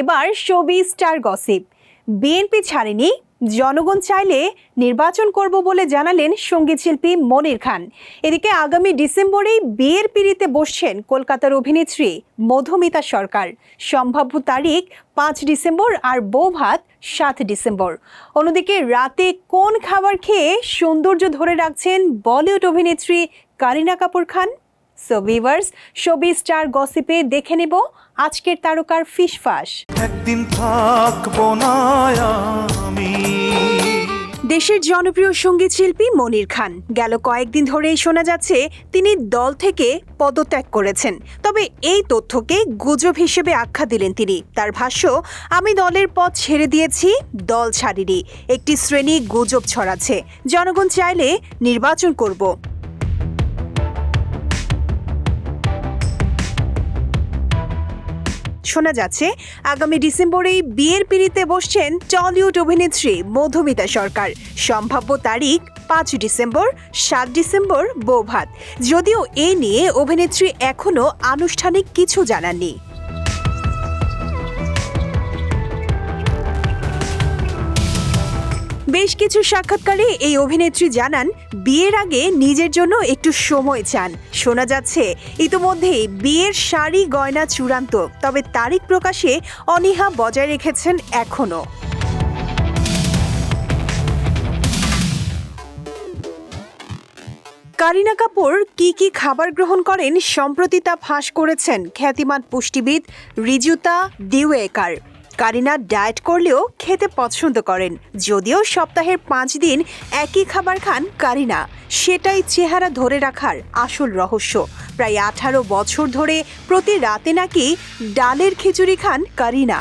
এবার ছবি star gossip. BNP ছাড়েনি, জনগণ চাইলে নির্বাচন করব বলে জানালেন সংগীত শিল্পী মনির খান। এদিকে আগামী ডিসেম্বরেই বিয়ের পিড়িতে বসছেন কলকাতার অভিনেত্রী মধুমিতা সরকার। সম্ভাব্য তারিখ পাঁচ ডিসেম্বর আর বউ ভাত সাত ডিসেম্বর। অন্যদিকে রাতে কোন খাবার খেয়ে সৌন্দর্য ধরে রাখছেন বলিউড অভিনেত্রী কারিনা কাপুর খান? সো ভিভার্স ছবি স্টার গসিপে দেখে নেব আজকের তারকার ফিসফাস একদিন থাকব না আমি। দেশের জনপ্রিয় সংগীত শিল্পী মনির খান। গেল কয়েকদিন ধরেই শোনা যাচ্ছে তিনি দল থেকে পদত্যাগ করেছেন। তবে এই তথ্যকে গুজব হিসেবে আখ্যা দিলেন তিনি। তার ভাষ্য আমি দলের পথ ছেড়ে দিয়েছি দল ছাড়িনি। একটি শ্রেণি গুজব ছড়াচ্ছে। জনগণ চাইলে নির্বাচন করব। শোনা যাচ্ছে, আগামী ডিসেম্বরেই বিয়ের পিড়িতে বসছেন টলিউড অভিনেত্রী মধুমিতা সরকার। সম্ভাব্য তারিখ পাঁচ ডিসেম্বর, সাত ডিসেম্বর, বৌভাত। যদিও এ নিয়ে অভিনেত্রী এখনও আনুষ্ঠানিক কিছু জানাননি। বেশ কিছু সাক্ষাৎকারে এই অভিনেত্রী জানান, বিয়ের আগে নিজের জন্য একটু সময় চান। শোনা যাচ্ছে, ইতোমধ্যেই বিয়ের শাড়ি গয়না চূড়ান্ত, তবে তারিখ প্রকাশে অনীহা বজায় রেখেছেন এখনও। কারিনা কাপুর কি কি খাবার গ্রহণ করেন সম্প্রতি তা ফাঁস করেছেন খ্যাতিমান পুষ্টিবিদ রিজুতা দিওয়েকার। কারিনা ডায়েট করলেও খেতে পছন্দ করেন, যদিও সপ্তাহের পাঁচ দিন একই খাবার খান কারিনা। সেটাই চেহারা ধরে রাখার আসল রহস্য। প্রায় আঠারো বছর ধরে প্রতি রাতে নাকি ডালের খিচুড়ি খান কারিনা।